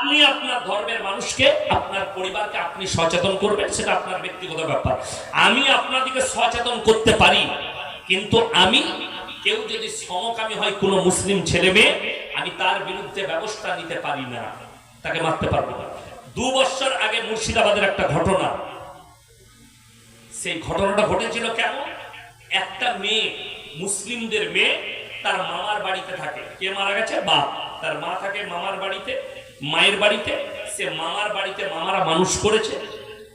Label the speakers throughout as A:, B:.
A: আপনি আপনার ধর্মের মানুষকে, আপনার পরিবারকে আপনি সচেতন করবেন, সেটা আপনার ব্যক্তিগত ব্যাপার। আমি আপনাদেরকে সচেতন করতে পারি, কিন্তু আমি কেউ যদি সমকামী হয় কোনো মুসলিম ছেলে মেয়ে, আমি তার বিরুদ্ধে ব্যবস্থা নিতে পারি না। তাকে মারতে পারব না। দু বছর আগে মুর্শিদাবাদের একটা ঘটনা। সেই ঘটনাটা ঘটেছিল কেমন? একটা মেয়ে, মুসলিমদের মেয়ে, তার মামার বাড়িতে থাকে। কে মারা গেছে? বাপ। তার মা থাকে মামার বাড়িতে। মায়ের বাড়িতে, সে মামার বাড়িতে মামারা মানুষ করেছে,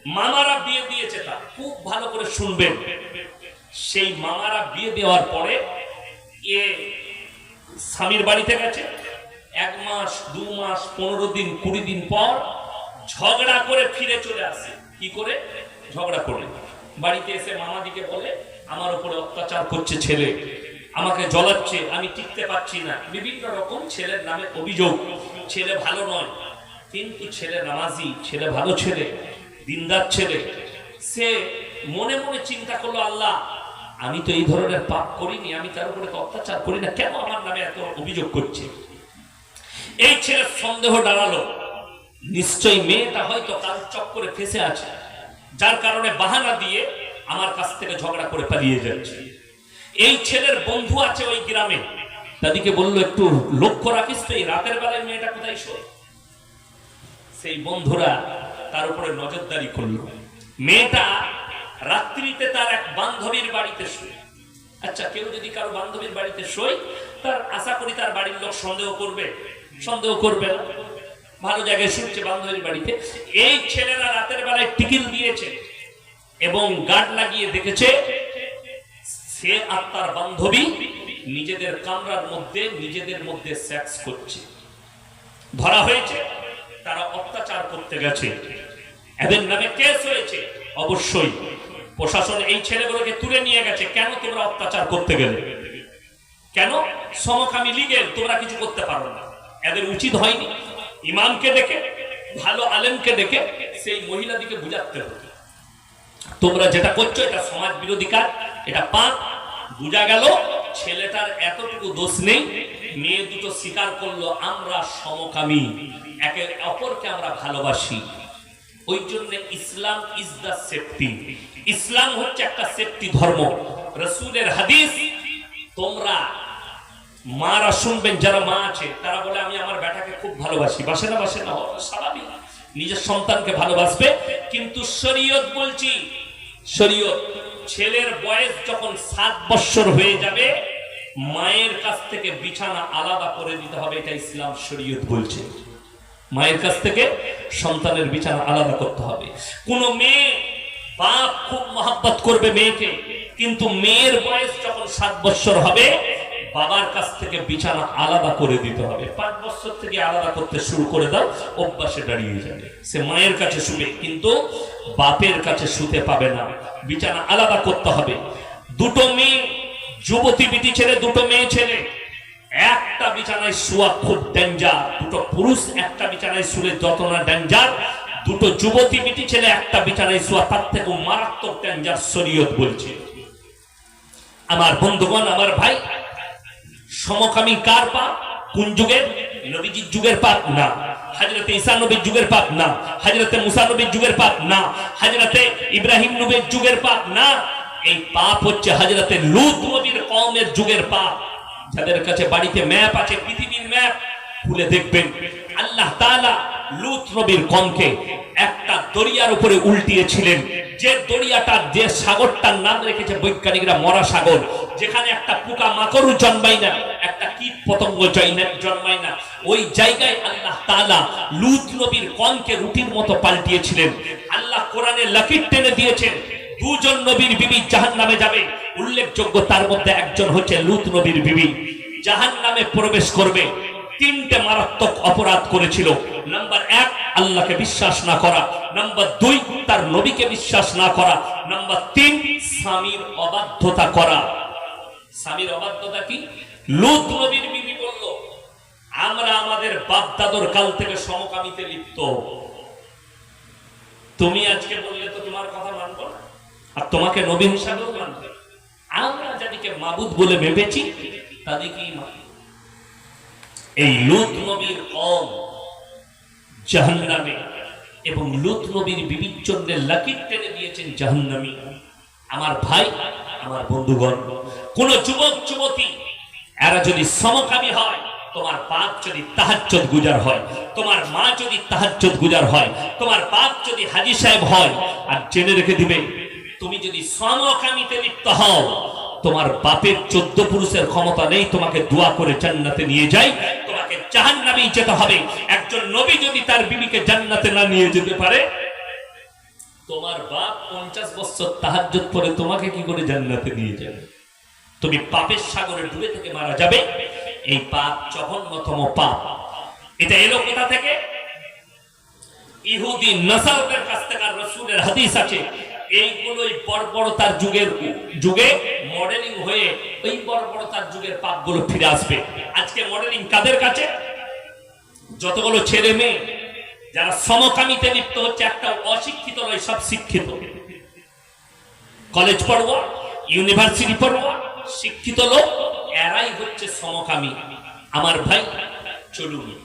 A: মামারা বিয়ে দিয়েছে তার। খুব ভালো করে শুনবেন। সেই মামারা বিয়ে দেওয়ার পরে এ স্বামীর বাড়িতে গেছে। এক মাস, দু মাস, পনেরো দিন, কুড়ি দিন পর ঝগড়া করে ফিরে চলে আসে। কি করে? ঝগড়া করে বাড়িতে এসে মামাদিকে বলে, আমার উপরে অত্যাচার করছে ছেলে। আমাকে জ্বলাচ্ছে, আমি টিকতে পারছি না। বিভিন্ন রকম ছেলের নামে অভিযোগ, ছেলে ভালো নয়, কিন্তু ছেলে নামাজি, ছেলে ভালো ছেলে, দিনদার ছেলে। সে মনে মনে চিন্তা করল, আল্লাহ, আমি তো এই ধরনের পাপ করিনি, আমি তার উপরে তো অত্যাচার করি না, কেন আমার নামে এত অভিযোগ করছে? এই ছেলের সন্দেহ দাঁড়াল। নিশ্চয়ই মেয়েটা হয়তো কারোর চক্করে ফেসে আছে, যার কারণে বাহানা দিয়ে আমার কাছ থেকে ঝগড়া করে পালিয়ে যাচ্ছে। এই ছেলের বন্ধু আছে ওই গ্রামে। তাদেরকে বলল, একটু লক্ষ্য রাখিস তো, এই রাতের বেলায় মেয়েটা কোথায় শোয়? সেই বন্ধুরা তার উপরে নজরদারি করল। মেয়েটা রাত্রিতে তার এক বান্ধবীর বাড়িতে শুয়ে। আচ্ছা কেউ যদি কারও বান্ধবীর বাড়িতে শোয়, তার আশা করি তার বাড়ির লোক সন্দেহ করবে। সন্দেহ করবে ভালো জায়গায় শুনছে বান্ধবীর বাড়িতে। এই ছেলেরা রাতের বেলায় টিকিল দিয়েছে এবং গার্ড লাগিয়ে দেখেছে সে আর তার বান্ধবী নিজেদের কামরার মধ্যে, নিজেদের মধ্যে সেক্স করছে। ধরা হয়েছে, তারা অত্যাচার করতে গেছে। এদের নামে কেস হয়েছে। অবশ্যই প্রশাসন এই ছেলেগুলোকে তুলে নিয়ে গেছে। কেন তোমরা অত্যাচার করতে গেলে? কেন? সমকামী লিগেল তোমরা কিছু করতে পারো না। এদের উচিত হয়নি। ইমামকে দেখে, ভালো আলেমকে দেখে সেই মহিলাদিকে বুঝাতে হবে। তোমরা যেটা করছ, এটা সমাজ বিরোধী কাজ, এটা পাপ। বোঝা গেল ছেলেটার এতটুকু দোষ নেই। মেয়ে দুটো স্বীকার করল, আমরা সমকামী, একে অপরকে আমরা ভালোবাসি। ওই জন্য Islam is the safety Islam হচ্ছে একটা সেফটি ধর্ম। রসুলের হাদিস, তোমরা মারা শুনবেন যারা মা আছে, তারা বলে, আমি আমার বেটাকে খুব ভালোবাসি। বাসে না বাসে না স্বাভাবিক। নিজের সন্তানকে ভালোবাসবে। কিন্তু শরীয়ত বলছি, শরীয়ত ছেলের বয়স যখন সাত বছর হয়ে যাবে, মায়ের কাছ থেকে বিছানা আলাদা করে দিতে হবে, এটা ইসলাম শরীয়ত বলছে। মায়ের কাছ থেকে সন্তানের বিছানা আলাদা করতে হবে। কোন মেয়ে বাপ খুব মহাব্বত করবে মেয়েকে, কিন্তু মেয়ের বয়স যখন সাত বছর হবে বাবার কাছ থেকে বিছানা আলাদা করে দিতে হবে। পাঁচ বছর থেকে আলাদা করতে শুরু করে দাও, অভ্যাসে দাঁড়িয়ে যাবে। সে মায়ের কাছে শুবে, কিন্তু বাপের কাছে শুতে পাবে না। বিছানা আলাদা করতে হবে। দুটো মেয়ে, যুবতী বিটি ছেলে, দুটো মেয়ে ছেলে। একটা বিছানায় শুয়া খুব ডেঞ্জার দুটো পুরুষ, একটা বিছানায় শুলে যত না ডেঞ্জার দুটো যুবতী বিটি ছেলে, একটা বিছানায় শুয়া, তার থেকে মারাত্মক ডেঞ্জার শরীয়ত বলছে। আমার বন্ধুগণ, আমার ভাই সমকামী কার পাপ কোন যুগের? নবীজির যুগের পাপ না। হাজরতে ঈসা নবীর যুগের পাপ না। হাজরতে মুসা নবীর যুগের পাপ না। হাজরতে ইব্রাহিম নবীর যুগের পাপ না। এই পাপ হচ্ছে হাজরতে লুত নবীর কওমের যুগের পাপ। যাদের কাছে বাড়িতে ম্যাপ আছে, পৃথিবীর ম্যাপ, খুলে দেখবেন। আল্লাহ তাআলা লুত নবীর কমকে একটা দরিয়ার উপরে উল্টিয়েছিলেন। যে দরিয়াটা, যে সাগরটার নাম রেখেছে বৈজ্ঞানিকরা মরা সাগর, যেখানে একটা পোকা মাকড়ও জন্মায় না, একটা কীট পতঙ্গ জন্মায় না। ওই জায়গায় আল্লাহ তাআলা লুত নবীর কমকে রুটির মতো পাল্টিয়েছিলেন। আল্লাহ কোরআনে লাকির টেনে দিয়েছেন, দুজন নবীর বিবি জাহান নামে যাবে। উল্লেখযোগ্য তার মধ্যে একজন হচ্ছে লুত নবীর বিবি। জাহান নামে প্রবেশ করবে। তিনটে মারাত্মক অপরাধ করেছিল। নাম্বার এক, আল্লাহকে বিশ্বাস না করা। নাম্বার দুই, তার নবীকে বিশ্বাস না করা। নাম্বার তিন, স্বামীর অবাধ্যতা করা। স্বামীর অবাধ্যতা কি? লুত নবীর বিবি বলল, আমরা আমাদের বাপ দাদর কাল থেকে সমকামিতে লিপ্ত। তুমি আজকে বললে তো তোমার কথা মানবো না। আর তোমাকে নবী হিসাবেও মানবে। আমরা যাদেরকে মাবুদ বলে ভেবেছি তাদেরকেই মানি এই লুত নবীর কম জাহান্নামে এবং লুত নবীর বিবির জন্য লাকির টেনে দিয়েছেন জাহান্নামী। আমার ভাই, আমার বন্ধুগণ, কোন যুবক, যুবতী, এরা যদি সমকামী হয়, তোমার বাপ যদি তাহাজ্জত গুজার হয়, তোমার মা যদি তাহাজ্জত গুজার হয়, তোমার বাপ যদি হাজি সাহেব হয়, আর জেনে রেখে দিবে, তুমি যদি সমকামীতে লিপ্ত হও তোমার বাপের চোদ্দ পুরুষের ক্ষমতা নেই, তোমাকে দোয়া করে জান্নাতে নিয়ে যাই। তোমাকে জাহান্নামেই যেতে হবে। একজন নবী যদি তার বিবিকে জান্নাতে না নিয়ে যেতে পারে, তোমার বাপ পঞ্চাশ বছর তাহাজ্জত পরে তোমাকে কি করে জান্নাতে নিয়ে যাবে? তুমি পাপের সাগরে ডুবে থেকে মারা যাবে। এই পাপ জঘন্যতম পাপ। এটা এলো কোথা থেকে? ইহুদি, নাসারদের কাছ থেকে রসুলের হাদিস আছে। এইগুলোই বর্বরতার যুগের যুগে মডেলিং হয়ে ওই বর্বরতার যুগের পাপগুলো ফিরে আসবে। আজকে মডেলিং কাদের কাছে? যতগুলো ছেলে মেয়ে যারা সমকামিতে লিপ্ত হচ্ছে, একটা অশিক্ষিত নয়, সব শিক্ষিত। কলেজ পড়ুয়া ইউনিভার্সিটি পড়ুয়া, শিক্ষিত লোক, এরাই হচ্ছে সমকামী। আমার ভাই, চলুন।